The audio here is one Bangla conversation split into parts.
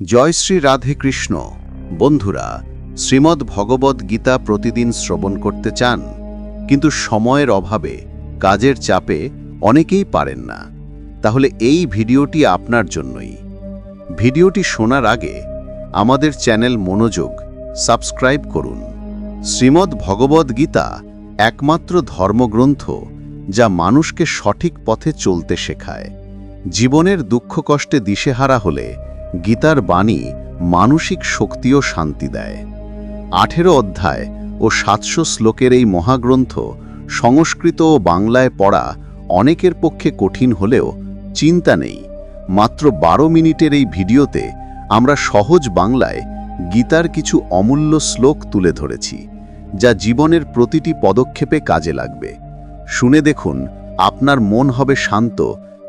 জয় শ্রী রাধে কৃষ্ণ। বন্ধুরা, শ্রীমদ্ ভগবদ গীতা প্রতিদিন শ্রবণ করতে চান, কিন্তু সময়ের অভাবে, কাজের চাপে অনেকেই পারেন না। তাহলে এই ভিডিওটি আপনার জন্যই। ভিডিওটি শোনার আগে আমাদের চ্যানেল মনোযোগ সাবস্ক্রাইব করুন। শ্রীমদ্ ভগবদ গীতা একমাত্র ধর্মগ্রন্থ যা মানুষকে সঠিক পথে চলতে শেখায়। জীবনের দুঃখ কষ্টে দিশেহারা হলে গীতার বাণী মানসিক শক্তি ও শান্তি দেয়। আঠেরো অধ্যায় ও সাতশো শ্লোকের এই মহাগ্রন্থ সংস্কৃত ও বাংলায় পড়া অনেকের পক্ষে কঠিন হলেও চিন্তা নেই। মাত্র বারো মিনিটের এই ভিডিওতে আমরা সহজ বাংলায় গীতার কিছু অমূল্য শ্লোক তুলে ধরেছি, যা জীবনের প্রতিটি পদক্ষেপে কাজে লাগবে। শুনে দেখুন, আপনার মন হবে শান্ত,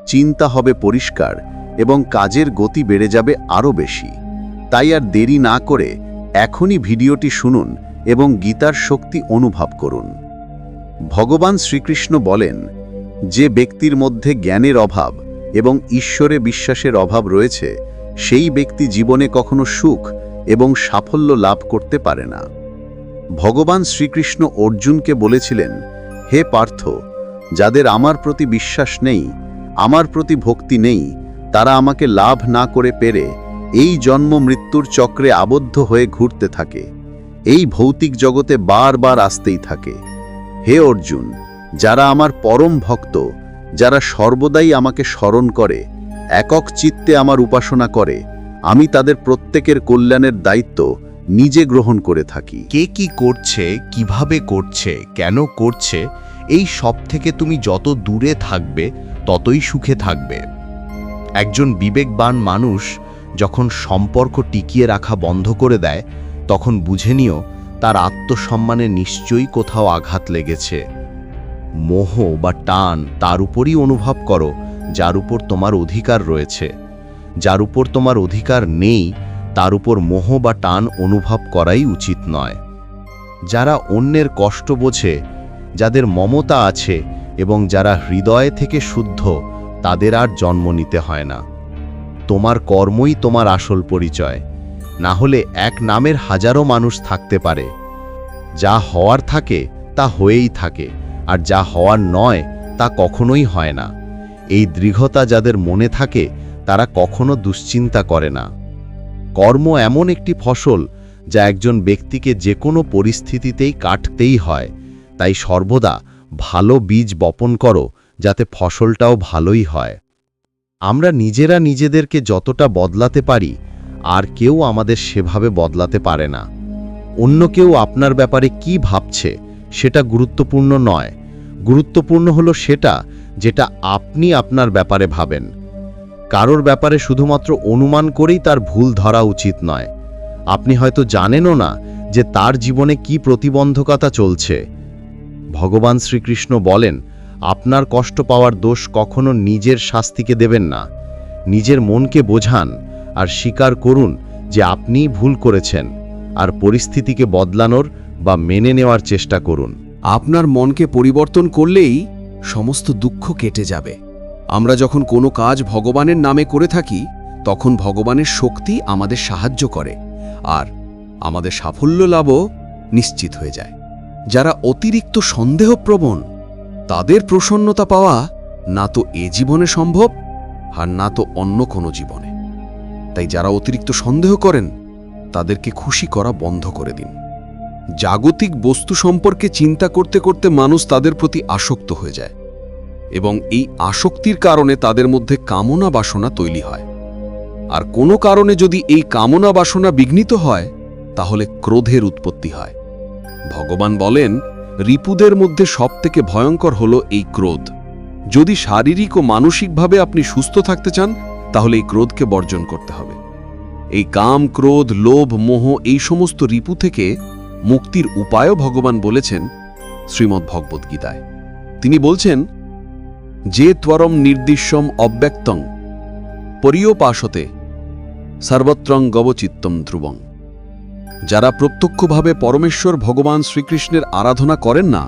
চিন্তা হবে পরিষ্কার এবং কাজের গতি বেড়ে যাবে আরও বেশি। তাই আর দেরি না করে এখনই ভিডিওটি শুনুন এবং গীতার শক্তি অনুভব করুন। ভগবান শ্রীকৃষ্ণ বলেন, যে ব্যক্তির মধ্যে জ্ঞানের অভাব এবং ঈশ্বরে বিশ্বাসের অভাব রয়েছে, সেই ব্যক্তি জীবনে কখনো সুখ এবং সাফল্য লাভ করতে পারে না। ভগবান শ্রীকৃষ্ণ অর্জুনকে বলেছিলেন, হে পার্থ, যাদের আমার প্রতি বিশ্বাস নেই, আমার প্রতি ভক্তি নেই তারা আমাকে লাভ না করে পেরে এই জন্ম মৃত্যুর চক্রে আবদ্ধ হয়ে ঘুরতে থাকে। এই ভৌতিক জগতে বারবার আসতেই থাকে। হে অর্জুন, যারা আমার পরম ভক্ত, যারা সর্বদাই আমাকে স্মরণ করে, একক চিত্তে আমার উপাসনা করে, আমি তাদের প্রত্যেকের কল্যাণের দায়িত্ব নিজে গ্রহণ করে থাকি। কে কি করছে, কীভাবে করছে, কেন করছে, এই সব থেকে তুমি যত দূরে থাকবে, ততই সুখে থাকবে। একজন বিবেকবান মানুষ যখন সম্পর্ক টিকিয়ে রাখা বন্ধ করে দেয়, তখন বুঝে নিও তার আত্মসম্মানে নিশ্চয়ই কোথাও আঘাত লেগেছে। মোহ বা টান তার উপরই অনুভব করো, যার উপর তোমার অধিকার রয়েছে। যার উপর তোমার অধিকার নেই, তার উপর মোহ বা টান অনুভব করাই উচিত নয়। যারা অন্যের কষ্ট বোঝে, যাদের মমতা আছে এবং যারা হৃদয় থেকে শুদ্ধ তাদের আর জন্ম নিতে হয় না। তোমার কর্মই তোমার আসল পরিচয়। না হলে এক নামের হাজারো মানুষ থাকতে পারে। যা হওয়ার থাকে, তা হয়েই থাকে, আর যা হওয়ার নয়, তা কখনোই হয় না। এই দৃঢ়তা যাদের মনে থাকে, তারা কখনো দুশ্চিন্তা করে না। কর্ম এমন একটি ফসল, যা একজন ব্যক্তিকে যে কোনো পরিস্থিতিতেই কাটতেই হয়। তাই সর্বদা ভালো বীজ বপন করো যাতে ফসলটাও ভালোই হয়। আমরা নিজেরা নিজেদেরকে যতটা বদলাতে পারি, আর কেউ আমাদের সেভাবে বদলাতে পারে না। অন্য কেউ আপনার ব্যাপারে কি ভাবছে, সেটা গুরুত্বপূর্ণ নয়। গুরুত্বপূর্ণ হলো সেটা, যেটা আপনি আপনার ব্যাপারে ভাবেন। কারোর ব্যাপারে শুধুমাত্র অনুমান করেই তার ভুল ধরা উচিত নয়। আপনি হয়তো জানেনও না যে তার জীবনে কি প্রতিবন্ধকতা চলছে। ভগবান শ্রীকৃষ্ণ বলেন আপনার কষ্ট পাওয়ার দোষ কখনো নিজের শাস্তিকে দেবেন না। নিজের মনকে বোঝান আর স্বীকার করুন যে আপনিই ভুল করেছেন আর পরিস্থিতিকে বদলানোর বা মেনে নেওয়ার চেষ্টা করুন। আপনার মনকে পরিবর্তন করলেই সমস্ত দুঃখ কেটে যাবে। আমরা যখন কোনো কাজ ভগবানের নামে করে থাকি, তখন ভগবানের শক্তি আমাদের সাহায্য করে আর আমাদের সাফল্য লাভও নিশ্চিত হয়ে যায়। যারা অতিরিক্ত সন্দেহপ্রবণ তাদের প্রসন্নতা পাওয়া না তো এ জীবনে সম্ভব, আর না তো অন্য কোনো জীবনে। তাই যারা অতিরিক্ত সন্দেহ করেন, তাদেরকে খুশি করা বন্ধ করে দিন। জাগতিক বস্তু সম্পর্কে চিন্তা করতে করতে মানুষ তাদের প্রতি আসক্ত হয়ে যায় এবং এই আসক্তির কারণে তাদের মধ্যে কামনা বাসনা তৈরি হয়। আর কোনো কারণে যদি এই কামনা বাসনা বিঘ্নিত হয়, তাহলে ক্রোধের উৎপত্তি হয়। ভগবান বলেন রিপুদের মধ্যে সবথেকে ভয়ঙ্কর হল এই ক্রোধ। যদি শারীরিক ও মানসিকভাবে আপনি সুস্থ থাকতে চান, তাহলে এই ক্রোধকে বর্জন করতে হবে। এই কাম, ক্রোধ, লোভ, মোহ এই সমস্ত রিপু থেকে মুক্তির উপায়ও ভগবান বলেছেন শ্রীমদ্ ভগবদ্গীতায় তিনি বলছেন, যে ত্বরম নির্দিশ্যম অব্যক্তং পরিয়োপাসতে সর্বত্রং গবচিত্তম ধ্রুবং। যারা প্রত্যক্ষভাবে পরমেশ্বর ভগবান শ্রীকৃষ্ণের আরাধনা করেন না,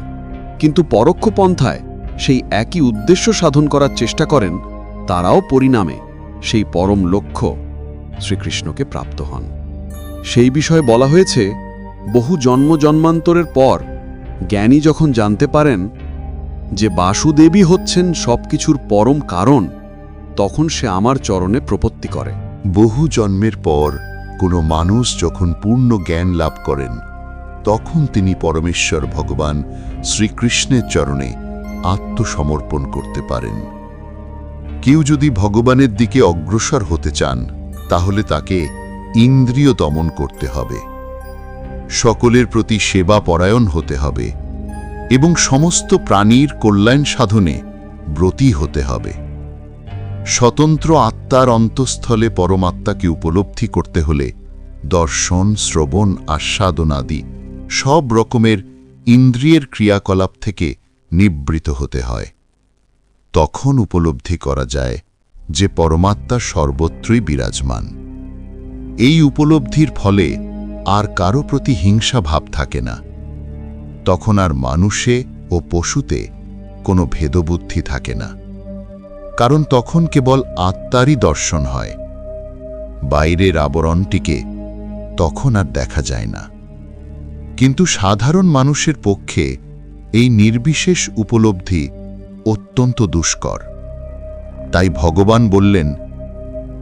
কিন্তু পরোক্ষ পন্থায় সেই একই উদ্দেশ্য সাধন করার চেষ্টা করেন, তারাও পরিণামে সেই পরম লক্ষ্য শ্রীকৃষ্ণকে প্রাপ্ত হন। সেই বিষয়ে বলা হয়েছে, বহু জন্ম জন্মান্তরের পর জ্ঞানী যখন জানতে পারেন যে বাসুদেবী হচ্ছেন সবকিছুর পরম কারণ, তখন সে আমার চরণে প্রপত্তি করে। বহু জন্মের পর কোনো মানুষ যখন পূর্ণ জ্ঞান লাভ করেন, তখন তিনি পরমেশ্বর ভগবান শ্রীকৃষ্ণের চরণে আত্মসমর্পণ করতে পারেন। কেউ যদি ভগবানের দিকে অগ্রসর হতে চান, তাহলে তাকে ইন্দ্রিয় দমন করতে হবে। সকলের প্রতি সেবা পরায়ণ হতে হবে এবং সমস্ত প্রাণীর কল্যাণ সাধনে ব্রতী হতে হবে। স্বতন্ত্র আত্মার অন্তঃস্থলে পরমাত্মাকে উপলব্ধি করতে হলে দর্শন, শ্রবণ, আস্বাদনাদি সব রকমের ইন্দ্রিয়ের ক্রিয়াকলাপ থেকে নিবৃত হতে হয়। তখন উপলব্ধি করা যায় যে পরমাত্মা সর্বত্রই বিরাজমান। এই উপলব্ধির ফলে আর কারও প্রতি হিংসা ভাব থাকে না। তখন আর মানুষে ও পশুতে কোনো ভেদবুদ্ধি থাকে না। কারণ তখন কেবল আত্মারই দর্শন হয়। বাইরের আবরণটিকে তখন আর দেখা যায় না। কিন্তু সাধারণ মানুষের পক্ষে এই নির্বিশেষ উপলব্ধি অত্যন্ত দুষ্কর। তাই ভগবান বললেন,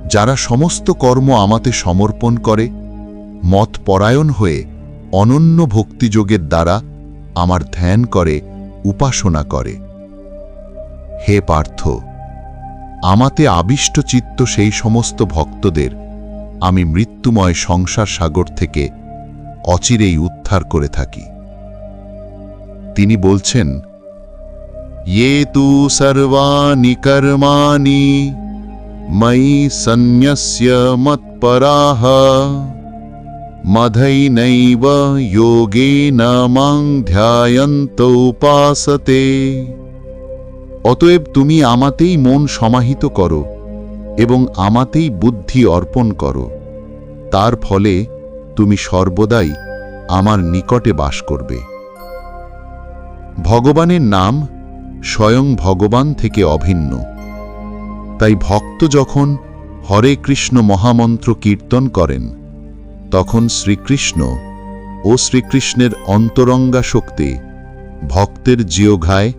যারা সমস্ত কর্ম আমাতে সমর্পণ করে, মত পরায়ণ হয়ে অনন্য ভক্তিযোগের দ্বারা আমার ধ্যান করে, উপাসনা করে। হে পার্থ আমাতে আবিষ্ট চিত্ত সেই সমস্ত ভক্তদের আমি মৃত্যুময় সংসার সাগর থেকে অচিরেই উদ্ধার করে থাকি। তিনি বলছেন ইয়ে তু সর্বাণি কর্মাণি, ময়ি সন্ন্যস্য মৎপরাহ মধৈনৈব যোগেন মাং ধ্যায়ন্ত উপাসতে। অতএব তুমি আমাতেই মন সমাহিত করো এবং আমাতেই বুদ্ধি অর্পণ করো। তার ফলে তুমি সর্বদাই আমার নিকটে বাস করবে। ভগবানের নাম স্বয়ং ভগবান থেকে অভিন্ন। তাই ভক্ত যখন হরে কৃষ্ণ মহামন্ত্র কীর্তন করেন, তখন শ্রীকৃষ্ণ ও শ্রীকৃষ্ণের অন্তরঙ্গা শক্তি ভক্তের জিওঘায়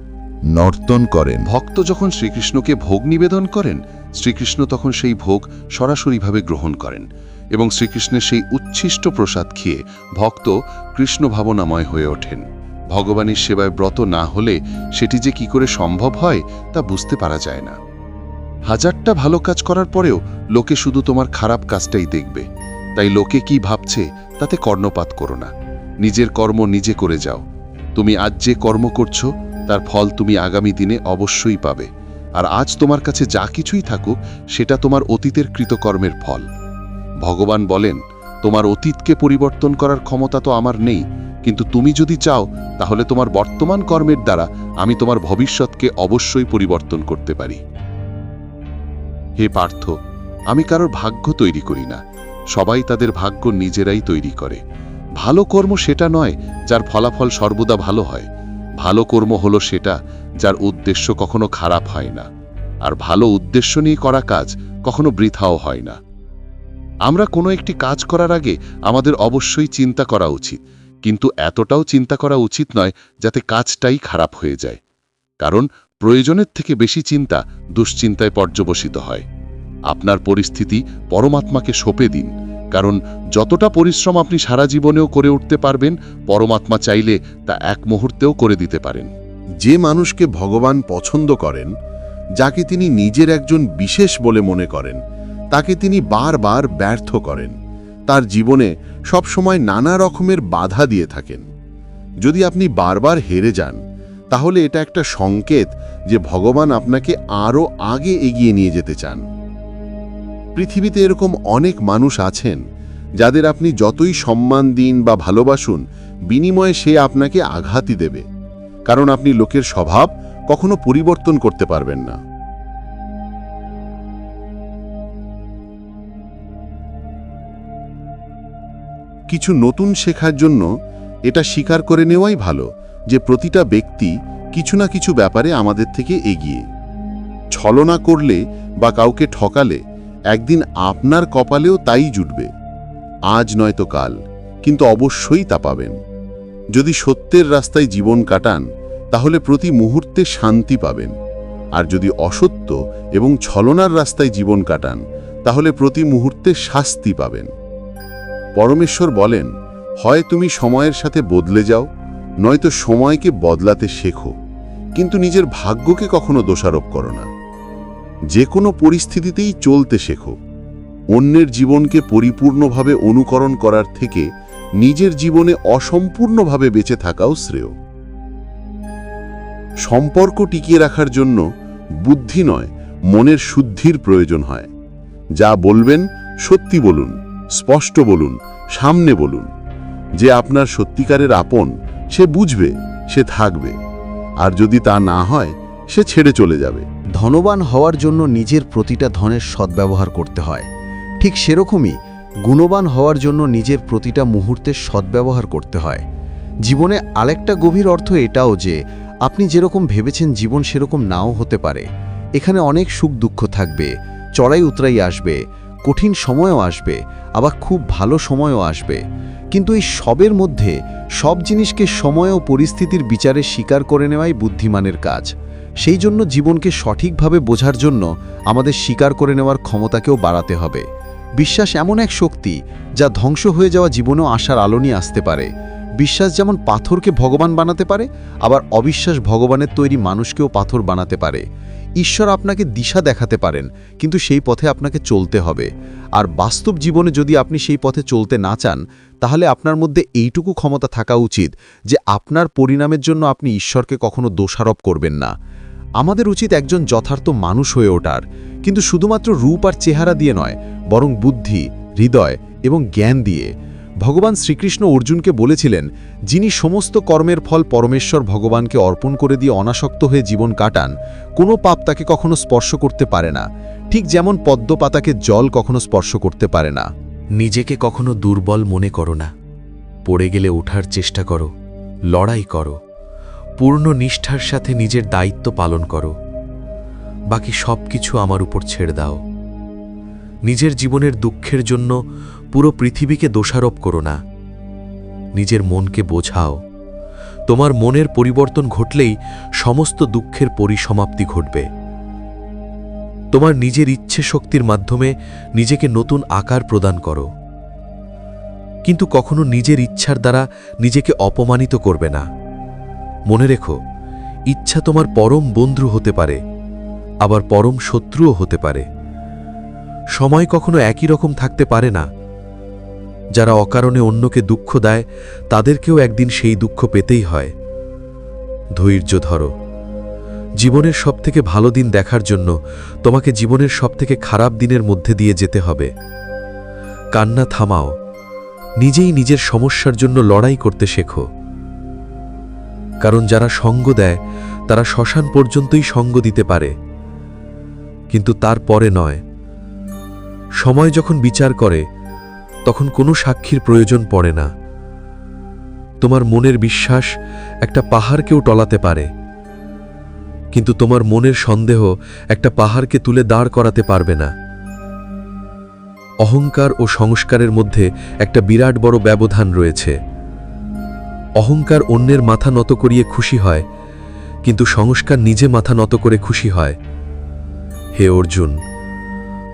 নর্তন করেন। ভক্ত যখন শ্রীকৃষ্ণকে ভোগ নিবেদন করেন, শ্রীকৃষ্ণ তখন সেই ভোগ সরাসরিভাবে গ্রহণ করেন এবং শ্রীকৃষ্ণের সেই উচ্ছিষ্ট প্রসাদ খেয়ে ভক্ত কৃষ্ণ ভাবনাময় হয়ে ওঠেন। ভগবানের সেবায় ব্রত না হলে সেটি যে কি করে সম্ভব হয় তা বুঝতে পারা যায় না। হাজারটা ভালো কাজ করার পরেও লোকে শুধু তোমার খারাপ কাজটাই দেখবে। তাই লোকে কি ভাবছে তাতে কর্ণপাত করো না। নিজের কর্ম নিজে করে যাও। তুমি আজ যে কর্ম করছ তার ফল তুমি আগামী দিনে অবশ্যই পাবে। আর আজ তোমার কাছে যা কিছুই থাকুক, সেটা তোমার অতীতের কৃতকর্মের ফল। ভগবান বলেন, তোমার অতীতকে পরিবর্তন করার ক্ষমতা তো আমার নেই, কিন্তু তুমি যদি চাও, তাহলে তোমার বর্তমান কর্মের দ্বারা আমি তোমার ভবিষ্যৎকে অবশ্যই পরিবর্তন করতে পারি। হে পার্থ, আমি কারোর ভাগ্য তৈরি করি না। সবাই তাদের ভাগ্য নিজেরাই তৈরি করে। ভালো কর্ম সেটা নয়, যার ফলাফল সর্বদা ভালো হয়। ভালো কর্ম হলো সেটা যার উদ্দেশ্য কখনো খারাপ হয় না। আর ভালো উদ্দেশ্য নিয়ে করা কাজ কখনো বৃথাও হয় না। আমরা কোনো একটি কাজ করার আগে আমাদের অবশ্যই চিন্তা করা উচিত, কিন্তু এতটাও চিন্তা করা উচিত নয় যাতে কাজটাই খারাপ হয়ে যায়। কারণ প্রয়োজনের থেকে বেশি চিন্তা দুশ্চিন্তায় পর্যবসিত হয়। আপনার পরিস্থিতি পরমাত্মাকে সঁপে দিন। কারণ যতটা পরিশ্রম আপনি সারা জীবনেও করে উঠতে পারবেন, পরমাত্মা চাইলে তা এক মুহূর্তেও করে দিতে পারেন। যে মানুষকে ভগবান পছন্দ করেন, যাকে তিনি নিজের একজন বিশেষ বলে মনে করেন, তাকে তিনি বারবার ব্যর্থ করেন। তার জীবনে সবসময় নানা রকমের বাধা দিয়ে থাকেন। যদি আপনি বারবার হেরে যান, তাহলে এটা একটা সংকেত যে ভগবান আপনাকে আরও আগে এগিয়ে নিয়ে যেতে চান। পৃথিবীতে এরকম অনেক মানুষ আছেন যাদের আপনি যতই সম্মান দিন বা ভালোবাসুন, বিনিময়ে সে আপনাকে আঘাতই দেবে। কারণ আপনি লোকের স্বভাব কখনো পরিবর্তন করতে পারবেন না। কিছু নতুন শেখার জন্য এটা স্বীকার করে নেওয়াই ভালো যে প্রতিটা ব্যক্তি কিছু না কিছু ব্যাপারে আমাদের থেকে এগিয়ে। ছলনা করলে বা কাউকে ঠকালে একদিন আপনার কপালেও তাই জুটবে। আজ নয়তো কাল, কিন্তু অবশ্যই তা পাবেন। যদি সত্যের রাস্তায় জীবন কাটান, তাহলে প্রতি মুহূর্তে শান্তি পাবেন। আর যদি অসত্য এবং ছলনার রাস্তায় জীবন কাটান, তাহলে প্রতি মুহূর্তে শাস্তি পাবেন। পরমেশ্বর বলেন, হয় তুমি সময়ের সাথে বদলে যাও, নয়তো সময়কে বদলাতে শেখো। কিন্তু নিজের ভাগ্যকে কখনো দোষারোপ করো না। যে কোনো পরিস্থিতিতেই চলতে শেখো। অন্যের জীবনকে পরিপূর্ণভাবে অনুকরণ করার থেকে নিজের জীবনে অসম্পূর্ণভাবে বেঁচে থাকাও শ্রেয়। সম্পর্ক টিকিয়ে রাখার জন্য বুদ্ধি নয়, মনের শুদ্ধির প্রয়োজন হয়। যা বলবেন সত্যি বলুন, স্পষ্ট বলুন, সামনে বলুন। যে আপনার সত্যিকারের আপন, সে বুঝবে, সে থাকবে। আর যদি তা না হয়, সে ছেড়ে চলে যাবে। ধনবান হওয়ার জন্য নিজের প্রতিটা ধনের সদ্ব্যবহার করতে হয়। ঠিক সেরকমই গুণবান হওয়ার জন্য নিজের প্রতিটা মুহূর্তের সদ্ব্যবহার করতে হয়। জীবনে আরেকটা গভীর অর্থ এটাও যে, আপনি যেরকম ভেবেছেন জীবন সেরকম নাও হতে পারে। এখানে অনেক সুখ দুঃখ থাকবে, চড়াই উতরাই আসবে, কঠিন সময়ও আসবে, আবার খুব ভালো সময়ও আসবে। কিন্তু এই সবের মধ্যে সব জিনিসকে সময় ও পরিস্থিতির বিচারে স্বীকার করে নেওয়াই বুদ্ধিমানের কাজ। সেই জন্য জীবনকে সঠিকভাবে বোঝার জন্য আমাদের স্বীকার করে নেওয়ার ক্ষমতাকেও বাড়াতে হবে। বিশ্বাস এমন এক শক্তি যা ধ্বংস হয়ে যাওয়া জীবনেও আশার আলো নিয়ে আসতে পারে। বিশ্বাস যেমন পাথরকে ভগবান বানাতে পারে, আবার অবিশ্বাস ভগবানের তৈরি মানুষকেও পাথর বানাতে পারে। ঈশ্বর আপনাকে দিশা দেখাতে পারেন, কিন্তু সেই পথে আপনাকে চলতে হবে। আর বাস্তব জীবনে যদি আপনি সেই পথে চলতে না চান, তাহলে আপনার মধ্যে এইটুকু ক্ষমতা থাকা উচিত যে আপনার পরিণামের জন্য আপনি ঈশ্বরকে কখনো দোষারোপ করবেন না। আমাদের উচিত একজন যথার্থ মানুষ হয়ে ওঠার। কিন্তু শুধুমাত্র রূপ আর চেহারা দিয়ে নয়, বরং বুদ্ধি, হৃদয় এবং জ্ঞান দিয়ে। ভগবান শ্রীকৃষ্ণ অর্জুনকে বলেছিলেন, যিনি সমস্ত কর্মের ফল পরমেশ্বর ভগবানকে অর্পণ করে দিয়ে অনাসক্ত হয়ে জীবন কাটান, কোনো পাপ তাকে কখনো স্পর্শ করতে পারে না। ঠিক যেমন পদ্ম পাতাকে জল কখনো স্পর্শ করতে পারে না। নিজেকে কখনো দুর্বল মনে করো না। পড়ে গেলে ওঠার চেষ্টা করো, লড়াই করো। পূর্ণ নিষ্ঠার সাথে নিজের দায়িত্ব পালন করো। বাকি সব কিছু আমার উপর ছেড়ে দাও। নিজের জীবনের দুঃখের জন্য পুরো পৃথিবীকে দোষারোপ করো না। নিজের মনকে বোঝাও। তোমার মনের পরিবর্তন ঘটলেই সমস্ত দুঃখের পরিসমাপ্তি ঘটবে। তোমার নিজের ইচ্ছে শক্তির মাধ্যমে নিজেকে নতুন আকার প্রদান করো। কিন্তু কখনো নিজের ইচ্ছার দ্বারা নিজেকে অপমানিত করবে না। মনে রেখো, ইচ্ছা তোমার পরম বন্ধু হতে পারে, আবার পরম শত্রুও হতে পারে। সময় কখনো একই রকম থাকতে পারে না। যারা অকারণে অন্যকে দুঃখ দেয়, তাদেরকেও একদিন সেই দুঃখ পেতেই হয়। ধৈর্য ধরো। জীবনের সবথেকে ভালো দিন দেখার জন্য তোমাকে জীবনের সবথেকে খারাপ দিনের মধ্যে দিয়ে যেতে হবে। কান্না থামাও। নিজেই নিজের সমস্যার জন্য লড়াই করতে শেখো। কারণ যারা সঙ্গ দেয়, তারা শ্মশান পর্যন্তই সঙ্গ দিতে পারে। কিন্তু তার পরে নয়। সময় যখন বিচার করে, তখন কোনো সাক্ষীর প্রয়োজন পড়ে না। তোমার মনের বিশ্বাস একটা পাহাড়কেও টলাতে পারে। কিন্তু তোমার মনের সন্দেহ একটা পাহাড়কে তুলে দাঁড় করাতে পারবে না। অহংকার ও সংস্কারের মধ্যে একটা বিরাট বড় ব্যবধান রয়েছে। অহংকার অন্যের মাথা নত করিয়ে খুশি হয়, কিন্তু সংস্কার নিজে মাথা নত করে খুশি হয়। হে অর্জুন,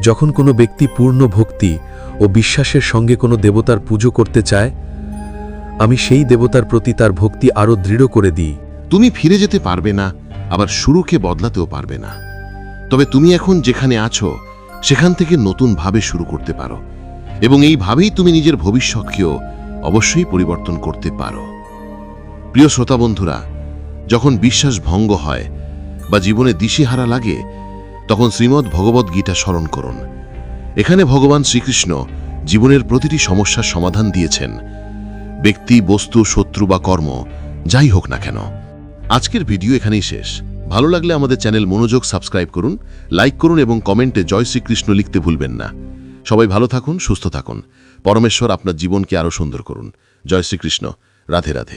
যখন কোনো ব্যক্তি পূর্ণ ভক্তি ও বিশ্বাসের সঙ্গে কোনো দেবতার পুজো করতে চায়, আমি সেই দেবতার প্রতি তার ভক্তি আরও দৃঢ় করে দিই। তুমি ফিরে যেতে পারবে না, আবার শুরুকে বদলাতেও পারবে না। তবে তুমি এখন যেখানে আছো, সেখান থেকে নতুনভাবে শুরু করতে পারো, এবং এইভাবেই তুমি নিজের ভবিষ্যৎকেও অবশ্যই পরিবর্তন করতে পারো। প্রিয় শ্রোতা বন্ধুরা, যখন বিশ্বাস ভঙ্গ হয় বা জীবনে দিশেহারা লাগে, তখন শ্রীমদ্ ভগবদ্ গীতা স্মরণ করুন। এখানে ভগবান শ্রীকৃষ্ণ জীবনের প্রতিটি সমস্যার সমাধান দিয়েছেন। ব্যক্তি, বস্তু, শত্রু বা কর্ম, যাই হোক না কেন। আজকের ভিডিও এখানেই শেষ। ভালো লাগলে আমাদের চ্যানেল মনোযোগ সাবস্ক্রাইব করুন, লাইক করুন এবং কমেন্টে জয় শ্রীকৃষ্ণ লিখতে ভুলবেন না। সবাই ভালো থাকুন, সুস্থ থাকুন। পরমেশ্বর আপনার জীবনকে আরও সুন্দর করুন। জয় শ্রীকৃষ্ণ। রাধে রাধে।